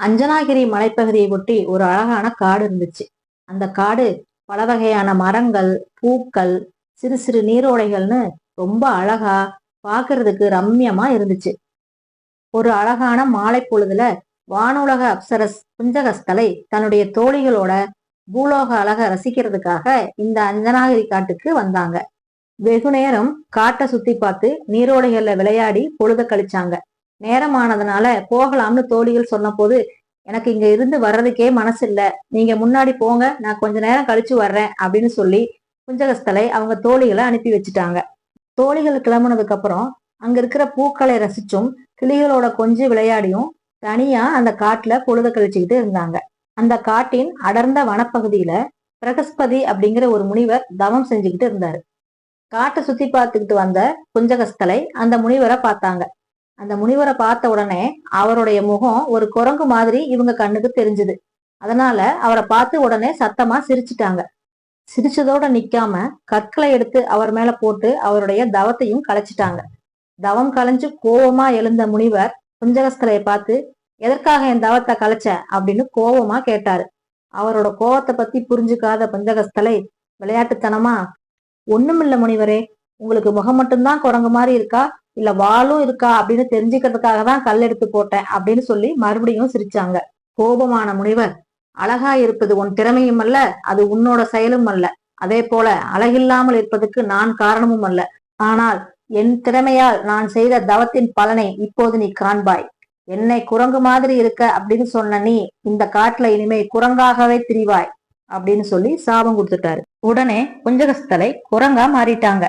அஞ்சனாகிரி மலைப்பகுதியை ஒட்டி ஒரு அழகான காடு இருந்துச்சு. அந்த காடு பல வகையான மரங்கள் பூக்கள் சிறு சிறு நீரோடைகள்னு ரொம்ப அழகா பாக்குறதுக்கு ரம்யமா இருந்துச்சு. ஒரு அழகான மாலை பொழுதுல வானுலக அப்சரஸ் குஞ்சகஸ்தலை தன்னுடைய தோழிகளோட பூலோக அழக ரசிக்கிறதுக்காக இந்த அஞ்சனாகிரி காட்டுக்கு வந்தாங்க. வெகு நேரம் காட்டை சுத்தி பார்த்து நீரோடைகள்ல விளையாடி பொழுத கழிச்சாங்க. நேரமானதுனால போகலாம்னு தோழிகள் சொன்னபோது எனக்கு இங்க இருந்து வர்றதுக்கே மனசு இல்ல நீங்க முன்னாடி போங்க. நான் கொஞ்ச நேரம் கழிச்சு வர்றேன். அப்படின்னு சொல்லி குஞ்சகஸ்தலை அவங்க தோழிகளை அனுப்பி வச்சுட்டாங்க. தோழிகள் கிளம்புனதுக்கு அப்புறம் அங்க இருக்கிற பூக்களை ரசிச்சும் கிளிகளோட கொஞ்சி விளையாடியும் தனியா அந்த காட்டுல பொழுத கழிச்சுக்கிட்டு இருந்தாங்க. அந்த காட்டின் அடர்ந்த வனப்பகுதியில பிரகஸ்பதி அப்படிங்கிற ஒரு முனிவர் தவம் செஞ்சுக்கிட்டு இருந்தாரு. காட்டை சுத்தி பார்த்துக்கிட்டு வந்த குஞ்சகஸ்தலை அந்த முனிவரை பார்த்தாங்க. அந்த முனிவரை பார்த்த உடனே அவருடைய முகம் ஒரு குரங்கு மாதிரி இவங்க கண்ணுக்கு தெரிஞ்சது. அதனால அவரை பார்த்து உடனே சத்தமா சிரிச்சிட்டாங்க. சிரிச்சதோட நிக்காம கற்களை எடுத்து அவர் மேல போட்டு அவருடைய தவத்தையும் கலைச்சிட்டாங்க. தவம் கலைஞ்சு கோபமா எழுந்த முனிவர் குஞ்சகஸ்தலையை பார்த்து எதற்காக என் தவத்தை களைச்ச அப்படின்னு கோபமா கேட்டாரு. அவரோட கோவத்தை பத்தி புரிஞ்சுக்காத பஞ்சகஸ்தலை விளையாட்டுத்தனமா? ஒண்ணுமில்ல முனிவரே உங்களுக்கு முகம் மட்டும்தான் குரங்கு மாதிரி இருக்கா? இல்ல வாளும் இருக்கா? அப்படின்னு தெரிஞ்சுக்கிறதுக்காக தான் கல் எடுத்து போட்டேன் அப்படின்னு சொல்லி மறுபடியும் சிரிச்சாங்க. கோபமான முனிவர் அழகா இருப்பது உன் திறமையும் அல்ல அது உன்னோட செயலும் அல்ல. அதே போல அழகில்லாமல் இருப்பதற்கு நான் காரணமும் அல்ல. ஆனால் என் திறமையால் நான் செய்த தவத்தின் பலனை இப்போது நீ காண்பாய். என்னை குரங்கு மாதிரி இருக்க அப்படின்னு சொன்ன நீ இந்த காட்டுல இனிமே குரங்காகவே திரிவாய். அப்படின்னு சொல்லி சாபம் கொடுத்துட்டாரு. உடனே குஞ்சகஸ்தலை குரங்கா மாறிட்டாங்க.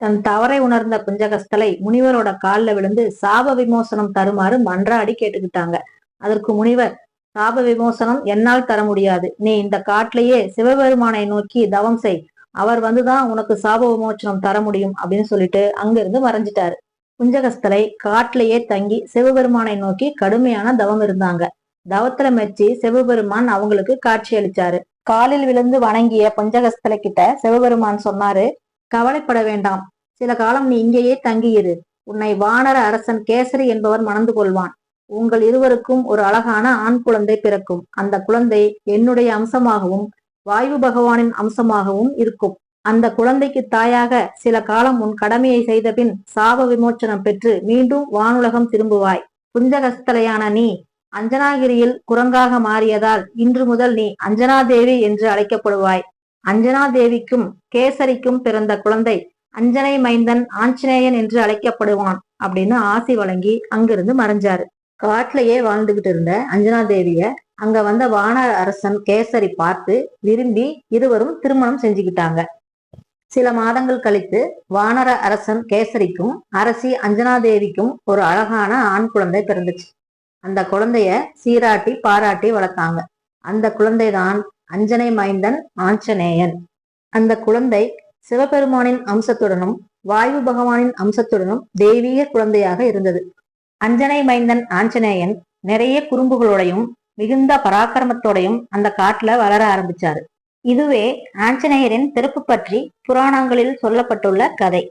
தன் தவறை உணர்ந்த குஞ்சகஸ்தலை முனிவரோட காலில் விழுந்து சாப விமோசனம் தருமாறு மன்றாடி கேட்டுக்கிட்டாங்க. அதற்கு முனிவர் சாப விமோசனம் என்னால் தர முடியாது. நீ இந்த காட்டிலேயே சிவபெருமானை நோக்கி தவம் செய். அவர் வந்துதான் உனக்கு சாப விமோசனம் தர முடியும் அப்படின்னு சொல்லிட்டு அங்கிருந்து மறைஞ்சிட்டாரு. குஞ்சகஸ்தலை காட்டிலேயே தங்கி சிவபெருமானை நோக்கி கடுமையான தவம் இருந்தாங்க. தவத்துல மெச்சி சிவபெருமான் அவங்களுக்கு காட்சி அளிச்சாரு. காலில் விழுந்து வணங்கிய குஞ்சகஸ்தலை கிட்ட சிவபெருமான் சொன்னாரு கவலைப்பட வேண்டாம். சில காலம் நீ இங்கேயே தங்கியிரு. உன்னை வானர அரசன் கேசரி என்பவர் மணந்து கொள்வான். உங்கள் இருவருக்கும் ஒரு அழகான ஆண் குழந்தை பிறக்கும். அந்த குழந்தை என்னுடைய அம்சமாகவும் வாயு பகவானின் அம்சமாகவும் இருக்கும். அந்த குழந்தைக்கு தாயாக சில காலம் உன் கடமையை செய்த பின் சாப விமோச்சனம் பெற்று மீண்டும் வானுலகம் திரும்புவாய். குஞ்சகஸ்தலையான நீ அஞ்சனாகிரியில் குரங்காக மாறியதால் இன்று முதல் நீ அஞ்சனாதேவி என்று அழைக்கப்படுவாய். அஞ்சனா தேவிக்கும் கேசரிக்கும் பிறந்த குழந்தை அஞ்சனை மைந்தன் ஆஞ்சநேயன் என்று அழைக்கப்படுவான் அப்படின்னு ஆசி வழங்கி அங்கிருந்து மறைஞ்சாரு. காட்டிலேயே வாழ்ந்துகிட்டு இருந்த அஞ்சனா தேவிய அங்க வந்த வானர அரசன் கேசரி பார்த்து விரும்பி இருவரும் திருமணம் செஞ்சுக்கிட்டாங்க. சில மாதங்கள் கழித்து வானர அரசன் கேசரிக்கும் அரசி அஞ்சனாதேவிக்கும் ஒரு அழகான ஆண் குழந்தை பிறந்துச்சு. அந்த குழந்தைய சீராட்டி பாராட்டி வளர்த்தாங்க. அந்த குழந்தைதான் அஞ்சனை மைந்தன் ஆஞ்சநேயன். அந்த குழந்தை சிவபெருமானின் அம்சத்துடனும் வாயு பகவானின் அம்சத்துடனும் தெய்வீக குழந்தையாக இருந்தது. அஞ்சனை மைந்தன் ஆஞ்சநேயன் நிறைய குறும்புகளோடையும் மிகுந்த பராக்கிரமத்தோடையும் அந்த காட்டுல வளர ஆரம்பிச்சாரு. இதுவே ஆஞ்சநேயரின் பிறப்பு பற்றி புராணங்களில் சொல்லப்பட்டுள்ள கதை.